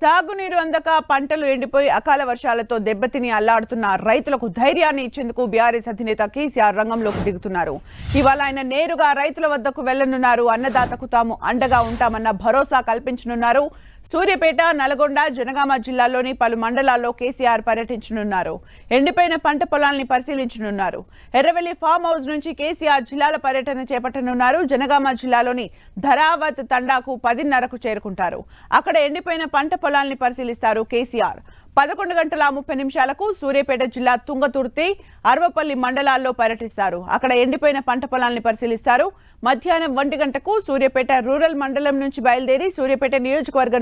సాగునీరు అందక పంటలు ఎండిపోయి అకాల వర్షాలతో దెబ్బతిని అల్లాడుతున్న రైతులకు ధైర్యాన్ని ఇచ్చేందుకు బీఆర్ఎస్ అధినేత కేసీఆర్ రంగంలోకి దిగుతున్నారు. ఇవాళ ఆయన నేరుగా రైతుల వద్దకు వెళ్ళనున్నారు అన్నదాతకు తాము అండగా ఉంటామన్న భరోసా కల్పించనున్నారు. సూర్యాపేట నల్గొండ జనగామ జిల్లాల్లోని పలు మండలాల్లో కేసీఆర్ పర్యటించనున్నారు. ఎండిపోయిన పంట పొలాల్ని పరిశీలించనున్నారు. ఎర్రవెల్లి ఫామ్ హౌస్ నుంచి కేసీఆర్ జిల్లాల పర్యటన చేపట్టనున్నారు. జనగామ జిల్లాలోని ధరావత్ తండాకు పదిన్నరకు చేరుకుంటారు. అక్కడ ఎండిపోయిన పంట పొలాల్ని పరిశీలిస్తారు కేసీఆర్. పదకొండు గంటల ముప్పై నిమిషాలకు సూర్యాపేట జిల్లా తుంగతుర్తి అరవపల్లి మండలాల్లో పర్యటిస్తారు. అక్కడ ఎండిపోయిన పంట పొలాల్ని పరిశీలిస్తారు. మధ్యాహ్నం ఒంటి గంటకు సూర్యాపేట రూరల్ మండలం నుంచి బయలుదేరి సూర్యాపేట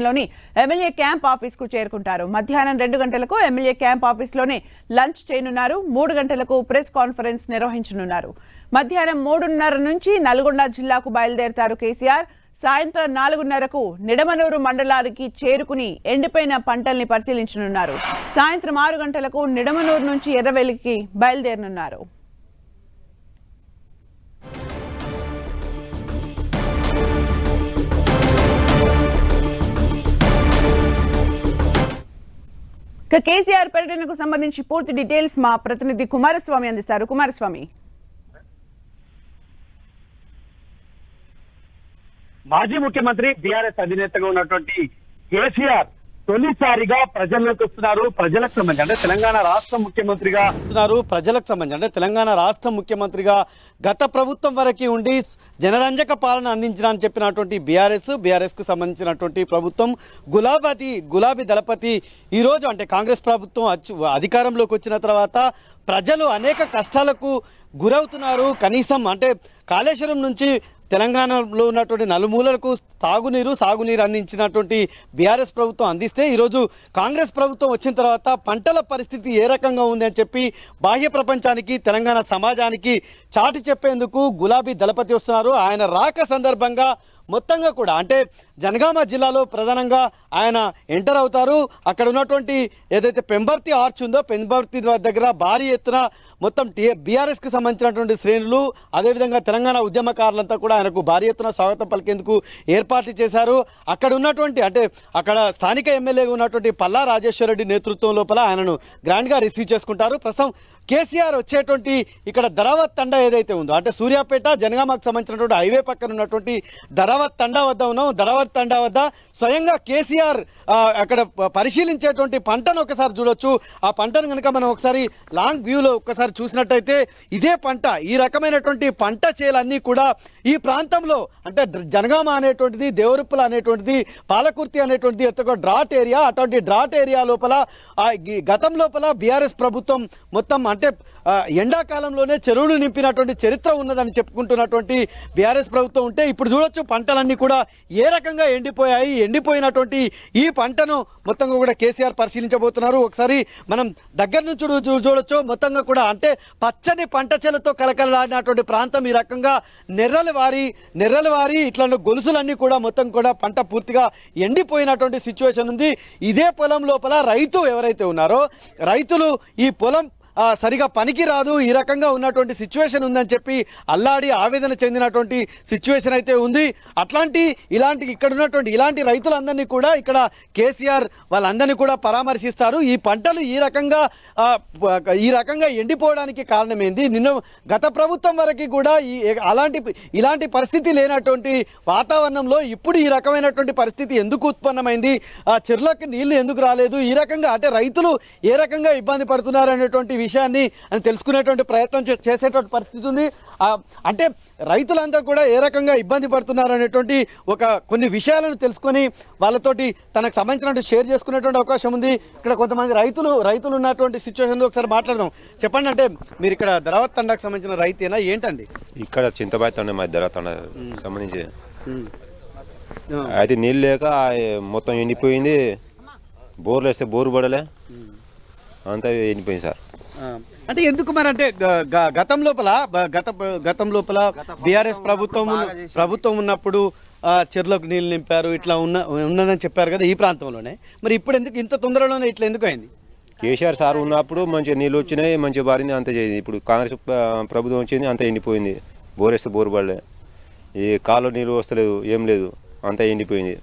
నియోజకవర్గంలోని ఎమ్మెల్యే క్యాంప్ ఆఫీస్కు చేరుకుంటారు. మధ్యాహ్నం రెండు గంటలకు ఎమ్మెల్యే క్యాంప్ ఆఫీస్లోనే లంచ్ చేయనున్నారు. మూడు గంటలకు ప్రెస్ కాన్ఫరెన్స్ నిర్వహించనున్నారు. మధ్యాహ్నం మూడున్నర నుంచి నల్గొండ జిల్లాకు బయలుదేరతారు కేసీఆర్. సాయంత్రం నాలుగున్నరకు నిడమనూరు మండలానికి చేరుకుని ఎండిపోయిన పంటల్ని పరిశీలించనున్నారు. సాయంత్రం ఆరు గంటలకు నిడమనూరు నుంచి ఎర్రవెల్లికి బయలుదేరనున్నారు. ఇక కేసీఆర్ పర్యటనకు సంబంధించి పూర్తి డీటెయిల్స్ మా ప్రతినిధి కుమారస్వామి అందిస్తారు. కుమారస్వామి. మాజీ ముఖ్యమంత్రి బీఆర్ఎస్ అధినేతగా ఉన్నటువంటి కేసీఆర్ తొలిసారిగా ప్రజల్లోకి వస్తున్నారు. ప్రజలకు సంబంధించి అంటే తెలంగాణ రాష్ట్ర ముఖ్యమంత్రిగా వస్తున్నారు. ప్రజలకు సంబంధించి అంటే తెలంగాణ రాష్ట్ర ముఖ్యమంత్రిగా గత ప్రభుత్వం వరకు ఉండి జనరంజక పాలన అందించడానికి చెప్పినటువంటి బీఆర్ఎస్ బీఆర్ఎస్కు సంబంధించినటువంటి ప్రభుత్వం గులాబీ గులాబీ దళపతి ఈరోజు అంటే కాంగ్రెస్ ప్రభుత్వం అధికారంలోకి వచ్చిన తర్వాత ప్రజలు అనేక కష్టాలకు గురవుతున్నారు. కనీసం అంటే కాళేశ్వరం నుంచి తెలంగాణలో ఉన్నటువంటి నలుమూలలకు తాగునీరు సాగునీరు అందించినటువంటి బీఆర్ఎస్ ప్రభుత్వం అందిస్తే ఈరోజు కాంగ్రెస్ ప్రభుత్వం వచ్చిన తర్వాత పంటల పరిస్థితి ఏ రకంగా ఉంది అని చెప్పి బాహ్య ప్రపంచానికి తెలంగాణ సమాజానికి చాటి చెప్పేందుకు గులాబీ దళపతి వస్తున్నారు. ఆయన రాక సందర్భంగా మొత్తంగా కూడా అంటే జనగామ జిల్లాలో ప్రధానంగా ఆయన ఎంటర్ అవుతారు. అక్కడ ఉన్నటువంటి ఏదైతే పెంబర్తి ఆర్చ్ ఉందో పెంబర్తి దగ్గర భారీ ఎత్తున మొత్తం టీ బీఆర్ఎస్కి సంబంధించినటువంటి శ్రేణులు అదేవిధంగా తెలంగాణ ఉద్యమకారులంతా కూడా ఆయనకు భారీ ఎత్తున స్వాగతం పలికేందుకు ఏర్పాట్లు చేశారు. అక్కడ ఉన్నటువంటి అంటే అక్కడ స్థానిక ఎమ్మెల్యేగా ఉన్నటువంటి పల్లా రాజేశ్వరరెడ్డి నేతృత్వం లోపల ఆయనను గ్రాండ్గా రిసీవ్ చేసుకుంటారు. ప్రస్తుతం కేసీఆర్ వచ్చేటువంటి ఇక్కడ ధరావత్ తండా ఏదైతే ఉందో అంటే సూర్యాపేట జనగామకు సంబంధించినటువంటి హైవే పక్కన ఉన్నటువంటి ధరావత్ తండా వద్ద ఉన్నాం. ధరావత్ తండా వద్ద స్వయంగా కేసీఆర్ అక్కడ పరిశీలించేటువంటి పంటను ఒకసారి చూడొచ్చు. ఆ పంటను కనుక మనం ఒకసారి లాంగ్ వ్యూలో ఒకసారి చూసినట్టయితే ఇదే పంట ఈ రకమైనటువంటి పంట చేలన్నీ కూడా ఈ ప్రాంతంలో అంటే జనగామ అనేటువంటిది దేవరుప్పుల అనేటువంటిది పాలకుర్తి అనేటువంటిది ఒక డ్రాట్ ఏరియా. అటువంటి డ్రాట్ ఏరియా లోపల గతం లోపల బీఆర్ఎస్ ప్రభుత్వం మొత్తం అంటే ఎండాకాలంలోనే చెరువులు నింపినటువంటి చరిత్ర ఉన్నదని చెప్పుకుంటున్నటువంటి బీఆర్ఎస్ ప్రభుత్వం ఉంటే ఇప్పుడు చూడొచ్చు పంటలన్నీ కూడా ఏ రకంగా ఎండిపోయాయి ఎండిపోయినటువంటి ఈ పంటను మొత్తంగా కూడా కేసీఆర్ పరిశీలించబోతున్నారు. ఒకసారి మనం దగ్గర నుంచి చూ- చూడొచ్చు. మొత్తంగా కూడా అంటే పచ్చని పంట చెలతో కలకలాడినటువంటి ప్రాంతం ఈ రకంగా నెర్రలు వారి నెర్రలు వారి ఇట్లాంటి గొలుసులన్నీ కూడా మొత్తం కూడా పంట పూర్తిగా ఎండిపోయినటువంటి సిచ్యువేషన్ ఉంది. ఇదే పొలం లోపల రైతు ఎవరైతే ఉన్నారో రైతులు ఈ పొలం సరిగా పనికిరాదు. ఈ రకంగా ఉన్నటువంటి సిచ్యువేషన్ ఉందని చెప్పి అల్లాడి ఆవేదన చెందినటువంటి సిచ్యువేషన్ అయితే ఉంది. అట్లాంటి ఇలాంటి ఇక్కడ ఉన్నటువంటి ఇలాంటి రైతులందరినీ కూడా ఇక్కడ కేసీఆర్ వాళ్ళందరినీ కూడా పరామర్శిస్తారు. ఈ పంటలు ఈ రకంగా ఈ రకంగా ఎండిపోవడానికి కారణం ఏంది నిన్న గత ప్రభుత్వం వరకు కూడా ఈ అలాంటి ఇలాంటి పరిస్థితి లేనటువంటి వాతావరణంలో ఇప్పుడు ఈ రకమైనటువంటి పరిస్థితి ఎందుకు ఉత్పన్నమైంది? ఆ చెర్లకు నీళ్ళు ఎందుకు రాలేదు? ఈ రకంగా అంటే రైతులు ఏ రకంగా ఇబ్బంది పడుతున్నారు అనేటువంటి విషయాన్ని అని తెలుసుకునేటువంటి ప్రయత్నం చేసేటువంటి పరిస్థితి ఉంది. అంటే రైతులంతా కూడా ఏ రకంగా ఇబ్బంది పడుతున్నారు అనేటువంటి ఒక కొన్ని విషయాలను తెలుసుకొని వాళ్ళతోటి తనకు సంబంధించినటువంటి షేర్ చేసుకునేటువంటి అవకాశం ఉంది. ఇక్కడ కొంతమంది రైతులు రైతులు ఉన్నటువంటి సిచ్యువేషన్ ఒకసారి మాట్లాడదాం. చెప్పండి అంటే మీరు ఇక్కడ ధరావత్ తండాకు సంబంధించిన రైతేనా? ఏంటండి? ఇక్కడ చింతబాయితోనే మా ధరతోనే సంబంధించి. అయితే నీళ్ళు లేక మొత్తం ఎండిపోయింది. బోర్లు వేస్తే బోరు పడలే. అంతా ఎండిపోయింది సార్. అంటే ఎందుకు మరి అంటే గతం లోపల గత గతం లోపల బీఆర్ఎస్ ప్రభుత్వం ప్రభుత్వం ఉన్నప్పుడు ఆ, చెరువులకు నీళ్ళు నింపారు ఇట్లా ఉన్న ఉన్నదని చెప్పారు కదా ఈ ప్రాంతంలోనే. మరి ఇప్పుడు ఎందుకు ఇంత తొందరలోనే ఇట్లా ఎందుకు అయింది? కేసీఆర్ సార్ ఉన్నప్పుడు మంచిగా నీళ్ళు వచ్చినాయి మంచిగా బారింది అంత చేయింది. ఇప్పుడు కాంగ్రెస్ ప్రభుత్వం వచ్చింది అంత ఎండిపోయింది. బోరేస్తే బోరు పడలే. ఈ కాలువ నీళ్ళు వస్తలేదు ఏం లేదు అంతా ఎండిపోయింది.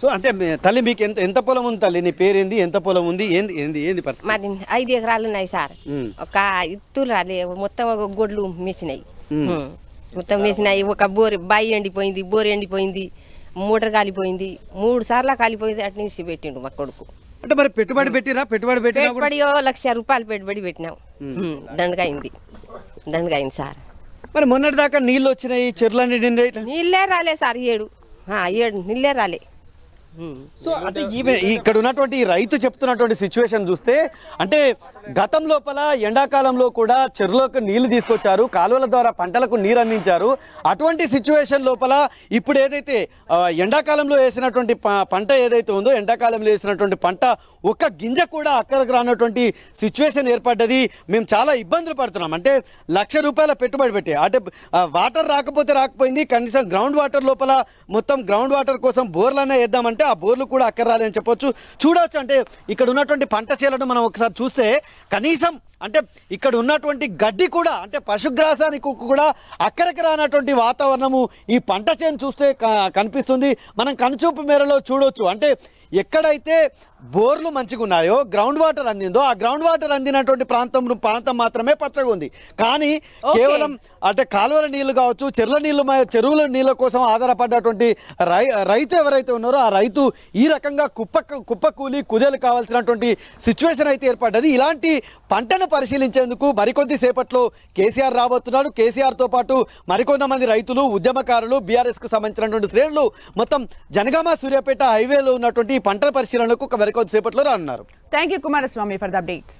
సో అంటే తల్లి మీకు ఎంత ఎంత పొలం ఉంది తల్లి? నీ పేరేంది? ఎంత పొలం ఉంది? ఏంది ఏంది ఏంది మాది ఐదు ఎకరాలు ఉన్నాయి సార్. ఒక ఇత్తులు రాలే మొత్తం ఒక గొడ్లు మేసినాయి. మొత్తం మేసినాయి. ఒక బోర్ బాయి ఎండిపోయింది బోర్ ఎండిపోయింది మోటార్ కాలిపోయింది మూడు సార్లు కాలిపోయింది అటు నుంచి పెట్టిండు మా కొడుకు. అంటే మరి పెట్టుబడి పెట్టిరా? పెట్టుబడి ఓ లక్ష రూపాయలు పెట్టుబడి పెట్టినాం. ఉమ్. దండగా అయింది దండగా అయింది సార్. మరి మొన్నటి దాకా నీళ్ళు వచ్చినాయి చెర్లన్నీ నీళ్ళే రాలే సార్ ఏడు. ఏడు నీళ్ళే రాలే. సో అంటే ఈమె ఇక్కడ ఉన్నటువంటి రైతు చెప్తున్నటువంటి సిచ్యువేషన్ చూస్తే అంటే గతం లోపల ఎండాకాలంలో కూడా చెరువులకు నీళ్ళు తీసుకొచ్చారు కాలువల ద్వారా పంటలకు నీరు అందించారు. అటువంటి సిచ్యువేషన్ లోపల ఇప్పుడు ఏదైతే ఎండాకాలంలో వేసినటువంటి పంట ఏదైతే ఉందో ఎండాకాలంలో వేసినటువంటి పంట ఒక్క గింజ కూడా అక్కడికి రానటువంటి సిచ్యువేషన్ ఏర్పడ్డది. మేము చాలా ఇబ్బందులు పడుతున్నాం. అంటే లక్ష రూపాయల పెట్టుబడి పెట్టి అంటే వాటర్ రాకపోతే రాకపోయింది కనీసం గ్రౌండ్ వాటర్ లోపల మొత్తం గ్రౌండ్ వాటర్ కోసం బోర్లన్నా వేద్దామంటే అంటే ఆ బోర్లు కూడా అక్కర రాలేని చెప్పొచ్చు. చూడవచ్చు అంటే ఇక్కడ ఉన్నటువంటి పంట చేలను మనం ఒకసారి చూస్తే కనీసం అంటే ఇక్కడ ఉన్నటువంటి గడ్డి కూడా అంటే పశుగ్రాసానికి కూడా అక్కడికి రానటువంటి వాతావరణము ఈ పంట చేను చూస్తే కనిపిస్తుంది. మనం కనుచూపు మేరలో చూడొచ్చు. అంటే ఎక్కడైతే బోర్లు మంచిగా ఉన్నాయో గ్రౌండ్ వాటర్ అందిందో ఆ గ్రౌండ్ వాటర్ అందినటువంటి ప్రాంతం ప్రాంతం మాత్రమే పచ్చగా ఉంది. కానీ కేవలం అంటే కాలువల నీళ్ళు కావచ్చు చెర్ల నీళ్ళు మ- చెరువుల నీళ్ళ కోసం ఆధారపడ్డటువంటి రై రైతు ఎవరైతే ఉన్నారో ఆ రైతు ఈ రకంగా కుప్ప కుప్ప కూలి కుదేలు కావాల్సినటువంటి సిచ్యువేషన్ అయితే ఏర్పడ్డది. ఇలాంటి పంటను పరిశీలించేందుకు మరికొద్ది సేపట్లో కేసీఆర్ రాబోతున్నాడు. కేసీఆర్తో పాటు మరికొంతమంది రైతులు ఉద్యమకారులు బీఆర్ఎస్కు సంబంధించినటువంటి శ్రేణులు మొత్తం జనగామ సూర్యాపేట హైవేలో ఉన్నటువంటి పంటల పరిశీలనకు మరికొద్ది సేపట్లో రానున్నారు. Thank you Kumaraswamy for the updates